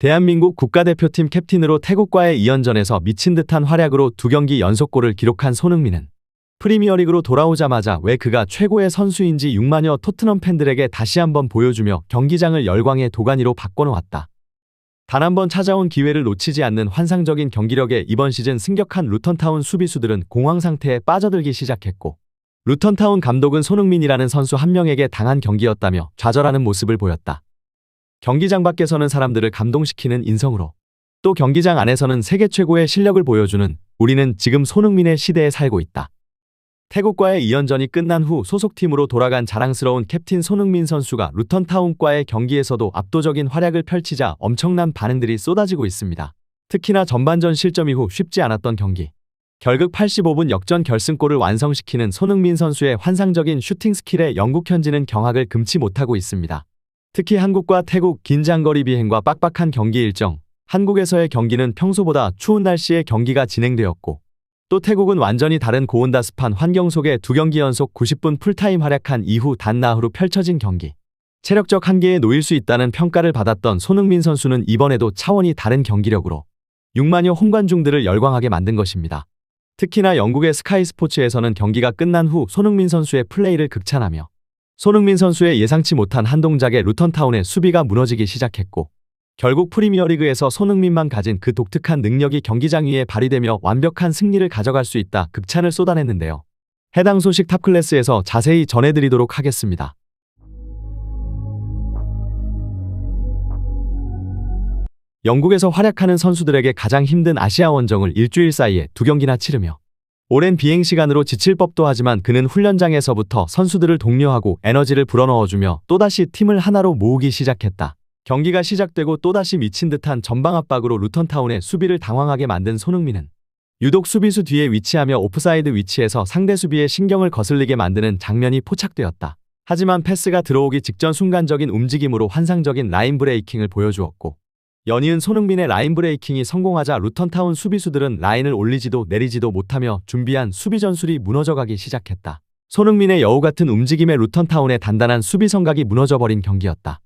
대한민국 국가대표팀 캡틴으로 태국과의 2연전에서 미친 듯한 활약으로 두 경기 연속골을 기록한 손흥민은 프리미어리그로 돌아오자마자 왜 그가 최고의 선수인지 6만여 토트넘 팬들에게 다시 한번 보여주며 경기장을 열광의 도가니로 바꿔놓았다. 단 한 번 찾아온 기회를 놓치지 않는 환상적인 경기력에 이번 시즌 승격한 루턴타운 수비수들은 공황 상태에 빠져들기 시작했고 루턴타운 감독은 손흥민이라는 선수 한 명에게 당한 경기였다며 좌절하는 모습을 보였다. 경기장 밖에서는 사람들을 감동시키는 인성으로 또 경기장 안에서는 세계 최고의 실력을 보여주는 우리는 지금 손흥민의 시대에 살고 있다. 태국과의 2연전이 끝난 후 소속팀으로 돌아간 자랑스러운 캡틴 손흥민 선수가 루턴타운과의 경기에서도 압도적인 활약을 펼치자 엄청난 반응들이 쏟아지고 있습니다. 특히나 전반전 실점 이후 쉽지 않았던 경기. 결국 85분 역전 결승골을 완성시키는 손흥민 선수의 환상적인 슈팅 스킬에 영국 현지는 경악을 금치 못하고 있습니다. 특히 한국과 태국 긴장거리 비행과 빡빡한 경기 일정, 한국에서의 경기는 평소보다 추운 날씨에 경기가 진행되었고, 또 태국은 완전히 다른 고온다습한 환경 속에 두 경기 연속 90분 풀타임 활약한 이후 단나후로 펼쳐진 경기. 체력적 한계에 놓일 수 있다는 평가를 받았던 손흥민 선수는 이번에도 차원이 다른 경기력으로 6만여 홈관중들을 열광하게 만든 것입니다. 특히나 영국의 스카이 스포츠에서는 경기가 끝난 후 손흥민 선수의 플레이를 극찬하며 손흥민 선수의 예상치 못한 한 동작에 루턴타운의 수비가 무너지기 시작했고 결국 프리미어리그에서 손흥민만 가진 그 독특한 능력이 경기장 위에 발휘되며 완벽한 승리를 가져갈 수 있다 극찬을 쏟아냈는데요. 해당 소식 탑클래스에서 자세히 전해드리도록 하겠습니다. 영국에서 활약하는 선수들에게 가장 힘든 아시아 원정을 일주일 사이에 두 경기나 치르며 오랜 비행 시간으로 지칠 법도 하지만 그는 훈련장에서부터 선수들을 독려하고 에너지를 불어넣어주며 또다시 팀을 하나로 모으기 시작했다. 경기가 시작되고 또다시 미친 듯한 전방 압박으로 루턴타운의 수비를 당황하게 만든 손흥민은 유독 수비수 뒤에 위치하며 오프사이드 위치에서 상대 수비의 신경을 거슬리게 만드는 장면이 포착되었다. 하지만 패스가 들어오기 직전 순간적인 움직임으로 환상적인 라인 브레이킹을 보여주었고 연이은 손흥민의 라인 브레이킹이 성공하자 루턴타운 수비수들은 라인을 올리지도 내리지도 못하며 준비한 수비 전술이 무너져가기 시작했다. 손흥민의 여우 같은 움직임에 루턴타운의 단단한 수비 성각이 무너져버린 경기였다.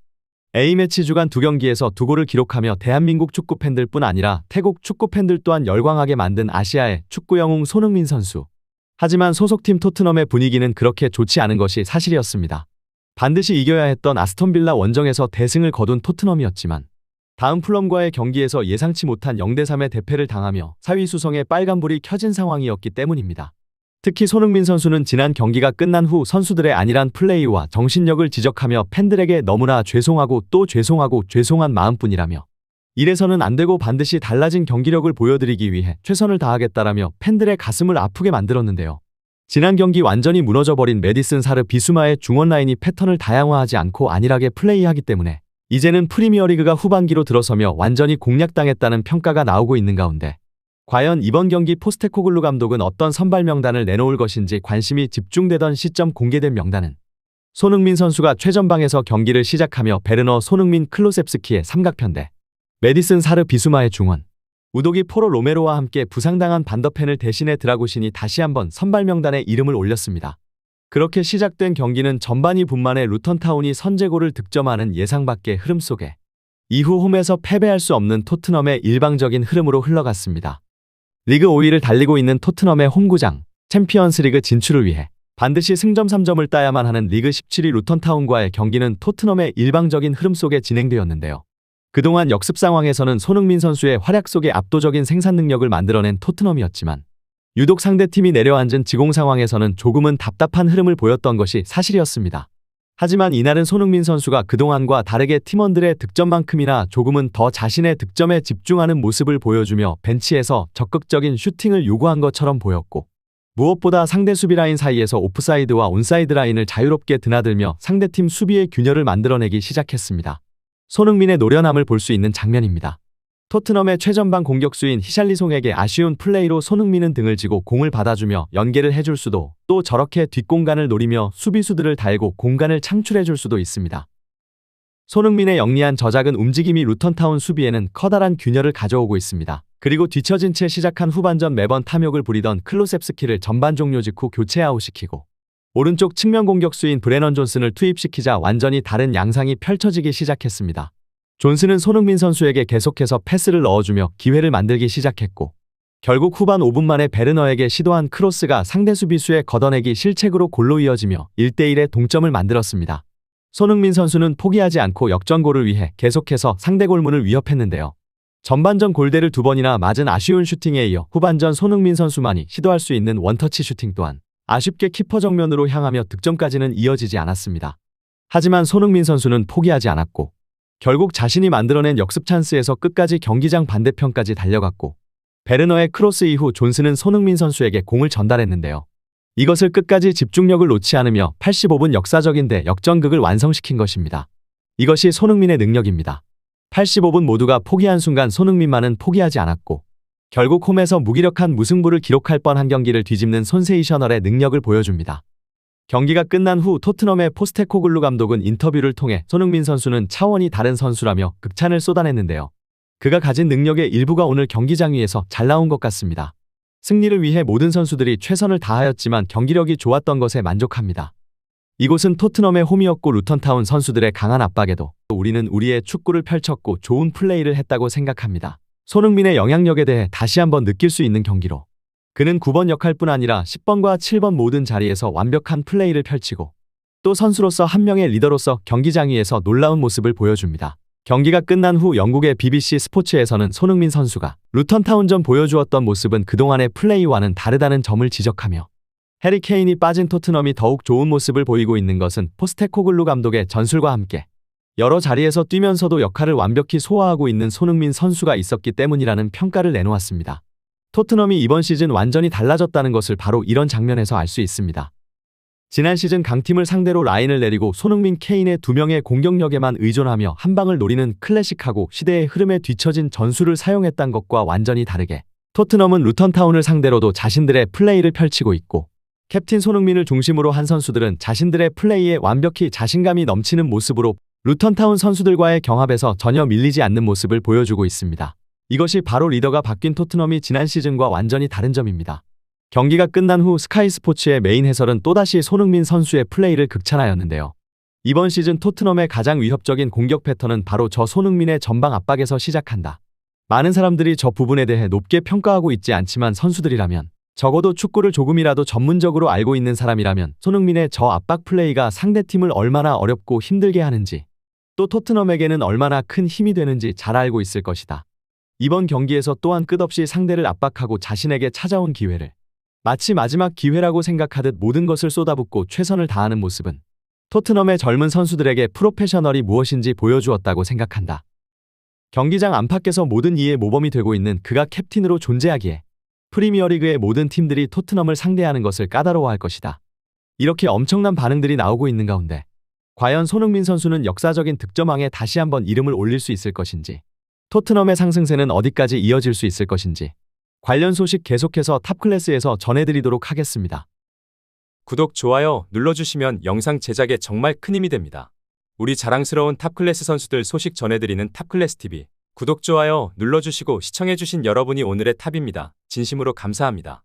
A매치 주간 두 경기에서 두 골을 기록하며 대한민국 축구 팬들 뿐 아니라 태국 축구 팬들 또한 열광하게 만든 아시아의 축구 영웅 손흥민 선수. 하지만 소속팀 토트넘의 분위기는 그렇게 좋지 않은 것이 사실이었습니다. 반드시 이겨야 했던 아스톤빌라 원정에서 대승을 거둔 토트넘이었지만 다음 플럼과의 경기에서 예상치 못한 0대3의 대패를 당하며 사위 수성의 빨간불이 켜진 상황이었기 때문입니다. 특히 손흥민 선수는 지난 경기가 끝난 후 선수들의 안일한 플레이와 정신력을 지적하며 팬들에게 너무나 죄송하고 또 죄송하고 죄송한 마음뿐이라며 이래서는 안 되고 반드시 달라진 경기력을 보여드리기 위해 최선을 다하겠다라며 팬들의 가슴을 아프게 만들었는데요. 지난 경기 완전히 무너져버린 메디슨 사르 비수마의 중원 라인이 패턴을 다양화하지 않고 안일하게 플레이하기 때문에 이제는 프리미어리그가 후반기로 들어서며 완전히 공략당했다는 평가가 나오고 있는 가운데 과연 이번 경기 포스테코글루 감독은 어떤 선발 명단을 내놓을 것인지 관심이 집중되던 시점 공개된 명단은 손흥민 선수가 최전방에서 경기를 시작하며 베르너 손흥민 클로셉스키의 삼각편대 메디슨 사르 비수마의 중원 우도기 포로 로메로와 함께 부상당한 반더펜을 대신해 드라고신이 다시 한번 선발 명단에 이름을 올렸습니다. 그렇게 시작된 경기는 전반이 분만에 루턴타운이 선제골을 득점하는 예상 밖의 흐름 속에 이후 홈에서 패배할 수 없는 토트넘의 일방적인 흐름으로 흘러갔습니다. 리그 5위를 달리고 있는 토트넘의 홈구장 챔피언스리그 진출을 위해 반드시 승점 3점을 따야만 하는 리그 17위 루턴타운과의 경기는 토트넘의 일방적인 흐름 속에 진행되었는데요. 그동안 역습 상황에서는 손흥민 선수의 활약 속에 압도적인 생산 능력을 만들어낸 토트넘이었지만 유독 상대팀이 내려앉은 지공 상황에서는 조금은 답답한 흐름을 보였던 것이 사실이었습니다. 하지만 이날은 손흥민 선수가 그동안과 다르게 팀원들의 득점만큼이나 조금은 더 자신의 득점에 집중하는 모습을 보여주며 벤치에서 적극적인 슈팅을 요구한 것처럼 보였고 무엇보다 상대 수비 라인 사이에서 오프사이드와 온사이드 라인을 자유롭게 드나들며 상대팀 수비의 균열을 만들어내기 시작했습니다. 손흥민의 노련함을 볼 수 있는 장면입니다. 토트넘의 최전방 공격수인 히샬리송에게 아쉬운 플레이로 손흥민은 등을 지고 공을 받아주며 연계를 해줄 수도 또 저렇게 뒷공간을 노리며 수비수들을 달고 공간을 창출해줄 수도 있습니다. 손흥민의 영리한 저작은 움직임이 루턴타운 수비에는 커다란 균열을 가져오고 있습니다. 그리고 뒤처진 채 시작한 후반전 매번 탐욕을 부리던 클로셉스키를 전반 종료 직후 교체 아웃시키고 오른쪽 측면 공격수인 브레넌 존슨을 투입시키자 완전히 다른 양상이 펼쳐지기 시작했습니다. 존스는 손흥민 선수에게 계속해서 패스를 넣어주며 기회를 만들기 시작했고 결국 후반 5분 만에 베르너에게 시도한 크로스가 상대 수비수의 걷어내기 실책으로 골로 이어지며 1대1의 동점을 만들었습니다. 손흥민 선수는 포기하지 않고 역전골을 위해 계속해서 상대 골문을 위협했는데요. 전반전 골대를 두 번이나 맞은 아쉬운 슈팅에 이어 후반전 손흥민 선수만이 시도할 수 있는 원터치 슈팅 또한 아쉽게 키퍼 정면으로 향하며 득점까지는 이어지지 않았습니다. 하지만 손흥민 선수는 포기하지 않았고 결국 자신이 만들어낸 역습 찬스에서 끝까지 경기장 반대편까지 달려갔고 베르너의 크로스 이후 존스는 손흥민 선수에게 공을 전달했는데요. 이것을 끝까지 집중력을 놓지 않으며 85분 역사적인데 역전극을 완성시킨 것입니다. 이것이 손흥민의 능력입니다. 85분 모두가 포기한 순간 손흥민만은 포기하지 않았고 결국 홈에서 무기력한 무승부를 기록할 뻔한 경기를 뒤집는 손세이셔널의 능력을 보여줍니다. 경기가 끝난 후 토트넘의 포스테코글루 감독은 인터뷰를 통해 손흥민 선수는 차원이 다른 선수라며 극찬을 쏟아냈는데요. 그가 가진 능력의 일부가 오늘 경기장 위에서 잘 나온 것 같습니다. 승리를 위해 모든 선수들이 최선을 다하였지만 경기력이 좋았던 것에 만족합니다. 이곳은 토트넘의 홈이었고 루턴타운 선수들의 강한 압박에도 우리는 우리의 축구를 펼쳤고 좋은 플레이를 했다고 생각합니다. 손흥민의 영향력에 대해 다시 한번 느낄 수 있는 경기로 그는 9번 역할뿐 아니라 10번과 7번 모든 자리에서 완벽한 플레이를 펼치고 또 선수로서 한 명의 리더로서 경기장 위에서 놀라운 모습을 보여줍니다. 경기가 끝난 후 영국의 BBC 스포츠에서는 손흥민 선수가 루턴타운전 보여주었던 모습은 그동안의 플레이와는 다르다는 점을 지적하며 해리 케인이 빠진 토트넘이 더욱 좋은 모습을 보이고 있는 것은 포스테코글루 감독의 전술과 함께 여러 자리에서 뛰면서도 역할을 완벽히 소화하고 있는 손흥민 선수가 있었기 때문이라는 평가를 내놓았습니다. 토트넘이 이번 시즌 완전히 달라졌다는 것을 바로 이런 장면에서 알 수 있습니다. 지난 시즌 강팀을 상대로 라인을 내리고 손흥민 케인의 두 명의 공격력에만 의존하며 한 방을 노리는 클래식하고 시대의 흐름에 뒤처진 전술을 사용했던 것과 완전히 다르게 토트넘은 루턴타운을 상대로도 자신들의 플레이를 펼치고 있고 캡틴 손흥민을 중심으로 한 선수들은 자신들의 플레이에 완벽히 자신감이 넘치는 모습으로 루턴타운 선수들과의 경합에서 전혀 밀리지 않는 모습을 보여주고 있습니다. 이것이 바로 리더가 바뀐 토트넘이 지난 시즌과 완전히 다른 점입니다. 경기가 끝난 후 스카이 스포츠의 메인 해설은 또다시 손흥민 선수의 플레이를 극찬하였는데요. 이번 시즌 토트넘의 가장 위협적인 공격 패턴은 바로 저 손흥민의 전방 압박에서 시작한다. 많은 사람들이 저 부분에 대해 높게 평가하고 있지 않지만 선수들이라면 적어도 축구를 조금이라도 전문적으로 알고 있는 사람이라면 손흥민의 저 압박 플레이가 상대팀을 얼마나 어렵고 힘들게 하는지 또 토트넘에게는 얼마나 큰 힘이 되는지 잘 알고 있을 것이다. 이번 경기에서 또한 끝없이 상대를 압박하고 자신에게 찾아온 기회를 마치 마지막 기회라고 생각하듯 모든 것을 쏟아붓고 최선을 다하는 모습은 토트넘의 젊은 선수들에게 프로페셔널이 무엇인지 보여주었다고 생각한다. 경기장 안팎에서 모든 이의 모범이 되고 있는 그가 캡틴으로 존재하기에 프리미어리그의 모든 팀들이 토트넘을 상대하는 것을 까다로워할 것이다. 이렇게 엄청난 반응들이 나오고 있는 가운데 과연 손흥민 선수는 역사적인 득점왕에 다시 한번 이름을 올릴 수 있을 것인지 토트넘의 상승세는 어디까지 이어질 수 있을 것인지 관련 소식 계속해서 탑클래스에서 전해드리도록 하겠습니다. 구독, 좋아요 눌러주시면 영상 제작에 정말 큰 힘이 됩니다. 우리 자랑스러운 탑클래스 선수들 소식 전해드리는 탑클래스 TV. 구독, 좋아요 눌러주시고 시청해주신 여러분이 오늘의 탑입니다. 진심으로 감사합니다.